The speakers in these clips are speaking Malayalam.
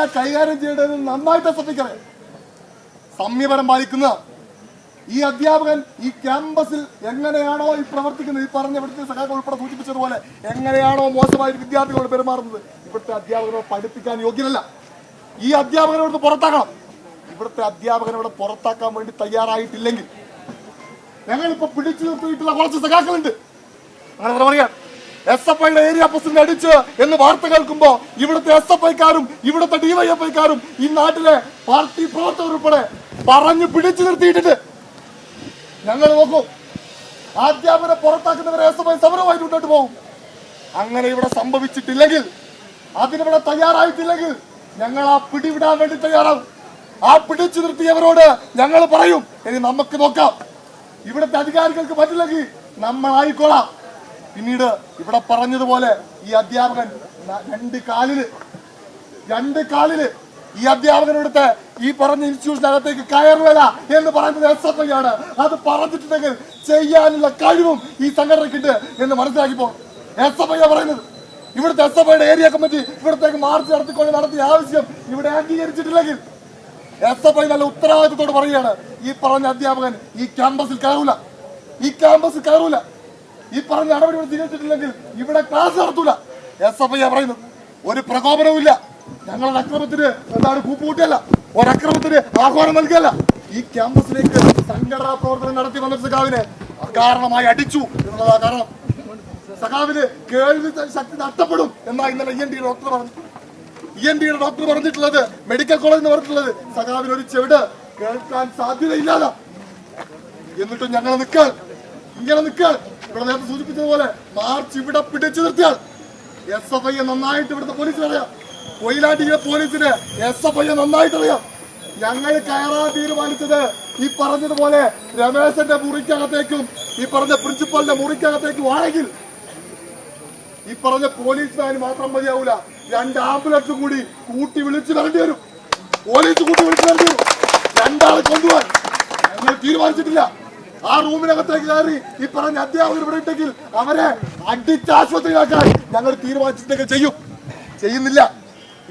കൈകാര്യം ചെയ്യേണ്ടത് നന്നായിട്ട് എസ് എഫ് പാലിക്കുന്ന ഈ അധ്യാപകൻ ഈ ക്യാമ്പസിൽ എങ്ങനെയാണോ ഈ പ്രവർത്തിക്കുന്നത്? ഈ പറഞ്ഞ ഇവിടുത്തെ സഖാക്കൾ ഉൾപ്പെടെ സൂചിപ്പിച്ചതുപോലെ എങ്ങനെയാണോ മോശമായി വിദ്യാർത്ഥികളോട് പെരുമാറുന്നത്? ഇവിടുത്തെ അധ്യാപകനോട് പഠിപ്പിക്കാൻ യോഗ്യനല്ല. ഈ അധ്യാപകനോട് പുറത്താക്കണം. ഇവിടുത്തെ അധ്യാപകനെ ഇവിടെ പുറത്താക്കാൻ വേണ്ടി തയ്യാറായിട്ടില്ലെങ്കിൽ ഞങ്ങളിപ്പോ പിടിച്ചു നിർത്തിയിട്ടുള്ള കുറച്ച് സഖാക്കളുണ്ട്. അങ്ങനെ പറയാ എസ് എഫ് ഐയുടെ ഏരിയ പ്രസിഡന്റ് അടിച്ച് എന്ന് വാർത്ത കേൾക്കുമ്പോ ഇവിടുത്തെ എസ് എഫ് ഐക്കാരും ഇവിടുത്തെ ഡിവൈഎഫ്ഐക്കാരും ഈ നാട്ടിലെ പാർട്ടി പ്രവർത്തകർ ഉൾപ്പെടെ പറഞ്ഞു പിടിച്ചു നിർത്തിയിട്ടുണ്ട്. ഞങ്ങൾ നോക്കൂ. അധ്യാപകരെ പുറത്താക്കുന്നവരെ എസ് എഫ് ഐ സമരമായി മുന്നോട്ട് പോകും. അങ്ങനെ ഇവിടെ സംഭവിച്ചിട്ടില്ലെങ്കിൽ അതിനിവിടെ തയ്യാറായിട്ടില്ലെങ്കിൽ ഞങ്ങൾ ആ പിടിവിടാൻ വേണ്ടി തയ്യാറാവും ആ പിടിച്ചു നിർത്തിയവരോട് ഞങ്ങൾ പറയും. ഇനി നമുക്ക് നോക്കാം. ഇവിടുത്തെ അധികാരികൾക്ക് പറ്റില്ലെങ്കിൽ നമ്മൾ ആയിക്കോളാം. പിന്നീട് ഇവിടെ പറഞ്ഞതുപോലെ ഈ അധ്യാപകൻ രണ്ട് കാലിൽ രണ്ട് കാലിൽ ഈ അധ്യാപകനടുത്ത് ഈ പറഞ്ഞ ഇൻസ്റ്റിറ്റ്യൂഷനകത്തേക്ക് കയറുവല്ല എന്ന് പറയുന്നത് എസ് എഫ് ഐ ആണ്. അത് പറഞ്ഞിട്ടുണ്ടെങ്കിൽ ചെയ്യാനുള്ള കഴിവും ഈ സംഘടനയ്ക്കുണ്ട് എന്ന് മനസ്സിലാക്കിപ്പോ എസ് എഫ് ഐ പറയുന്നത്. ഇവിടുത്തെ എസ് എഫ് ഐയുടെ ഏരിയ കമ്മിറ്റി ഇവിടത്തേക്ക് മാർച്ച് നടത്തിക്കൊണ്ട് നടത്തിയ ആവശ്യം ഇവിടെ അംഗീകരിച്ചിട്ടില്ലെങ്കിൽ എസ് എഫ് ഐ നല്ല ഉത്തരവാദിത്തത്തോട് പറയുകയാണ്. ഈ പറഞ്ഞ അധ്യാപകൻ ഈ ക്യാമ്പസിൽ കയറൂല. ഈ ക്യാമ്പസിൽ കയറൂല. ഈ പറഞ്ഞ നടപടി ഇവിടെ സ്വീകരിച്ചിട്ടില്ലെങ്കിൽ ഇവിടെ ക്ലാസ് നടത്തൂല. എസ് എഫ് ഐ പറയുന്നത് ഒരു പ്രകോപനവും ഇല്ല ഞങ്ങളുടെ അക്രമത്തിന് എന്താണ് കൂപ്പുകൂട്ടിയല്ല ഒരക്രമത്തിന് ആഹ്വാനം നൽകിയല്ല. ഈ ക്യാമ്പസിലേക്ക് സംഘടനാ പ്രവർത്തനം നടത്തി വന്ന സഖാവിനെ അകാരണമായി അടിച്ചു എന്നുള്ളതാ കാരണം. സഖാവിന് കേൾവി ശക്തി നഷ്ടപ്പെടും എന്നാ ഇന്നലെ ഇ എൻ ഡി ഡോക്ടർ പറഞ്ഞു. ഇ എൻ ഡിയുടെ ഡോക്ടർ പറഞ്ഞിട്ടുള്ളത് മെഡിക്കൽ കോളേജിൽ എന്ന് പറഞ്ഞിട്ടുള്ളത് സഖാവിന് ഒരു ചെവിട് കേൾക്കാൻ സാധ്യതയില്ലാതെ. എന്നിട്ടും ഞങ്ങൾ നിൽക്കാൻ ഇങ്ങനെ നിൽക്കാൻ ഇവിടെ നേരത്തെ സൂചിപ്പിച്ചതുപോലെ മാർച്ച് ഇവിടെ പിടിച്ചു നിർത്തിയാൽ എസ് എഫ് ഐ നന്നായിട്ട് ഇവിടുത്തെ പോലീസിനറിയാം കൊയിലാണ്ടിയിലെ പോലീസിന് എസ് എഫ് ഐ നന്നായിട്ട് അറിയാം. ഞങ്ങൾ കയറാൻ തീരുമാനിച്ചത് ഈ പറഞ്ഞതുപോലെ രമേശന്റെ മുറിക്കകത്തേക്കും ഈ പറഞ്ഞ പ്രിൻസിപ്പലിന്റെ മുറിക്കകത്തേക്കും ആണെങ്കിൽ ഈ പറഞ്ഞ പോലീസ് വാൻ മാത്രം മതിയാവൂല. രണ്ട് ആംബുലൻസും കൂടി കൂട്ടി വിളിച്ചു വരേണ്ടി വരും. പോലീസ് കൂട്ടി വിളിച്ചു വരേണ്ടി വരും. രണ്ടാളെ കൊണ്ടുപോകാൻ ഞങ്ങൾ തീരുമാനിച്ചിട്ടില്ല. ആ റൂമിനകത്തേക്ക് കയറി ഈ പറഞ്ഞ അധ്യാപകർ ഇവിടെ ഇട്ടെങ്കിൽ അവരെ അടിച്ചാശുപത്രിയിലാക്കാൻ ഞങ്ങൾ തീരുമാനിച്ചിട്ടൊക്കെ ചെയ്യും. ചെയ്യുന്നില്ല.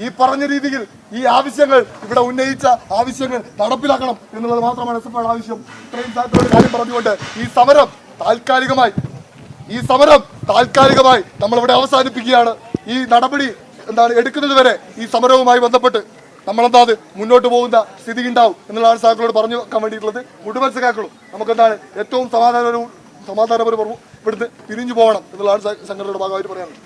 ഈ പറഞ്ഞ രീതിയിൽ ഈ ആവശ്യങ്ങൾ ഇവിടെ ഉന്നയിച്ച ആവശ്യങ്ങൾ നടപ്പിലാക്കണം എന്നുള്ളത് മാത്രമാണ് എസ് എഫ് ആവശ്യം. ഇത്രയും സാധ്യതയുടെ കാര്യം പറഞ്ഞുകൊണ്ട് ഈ സമരം താൽക്കാലികമായി ഈ സമരം താൽക്കാലികമായി നമ്മളിവിടെ അവസാനിപ്പിക്കുകയാണ്. ഈ നടപടി എന്താണ് എടുക്കുന്നത് വരെ ഈ സമരവുമായി ബന്ധപ്പെട്ട് നമ്മളെന്താ അത് മുന്നോട്ട് പോകുന്ന സ്ഥിതി ഉണ്ടാവും എന്നുള്ളതാണ് സാക്കളോട് പറഞ്ഞു വെക്കാൻ വേണ്ടിയിട്ടുള്ളത്. മുഴുവൻ സഖാക്കളും നമുക്കെന്താണ് ഏറ്റവും സമാധാനപരവും സമാധാനപരവും ഇവിടുന്ന് പിരിഞ്ഞു പോകണം എന്നുള്ളതാണ് സംഘടനയുടെ ഭാഗമായിട്ട് പറയാനുള്ളത്.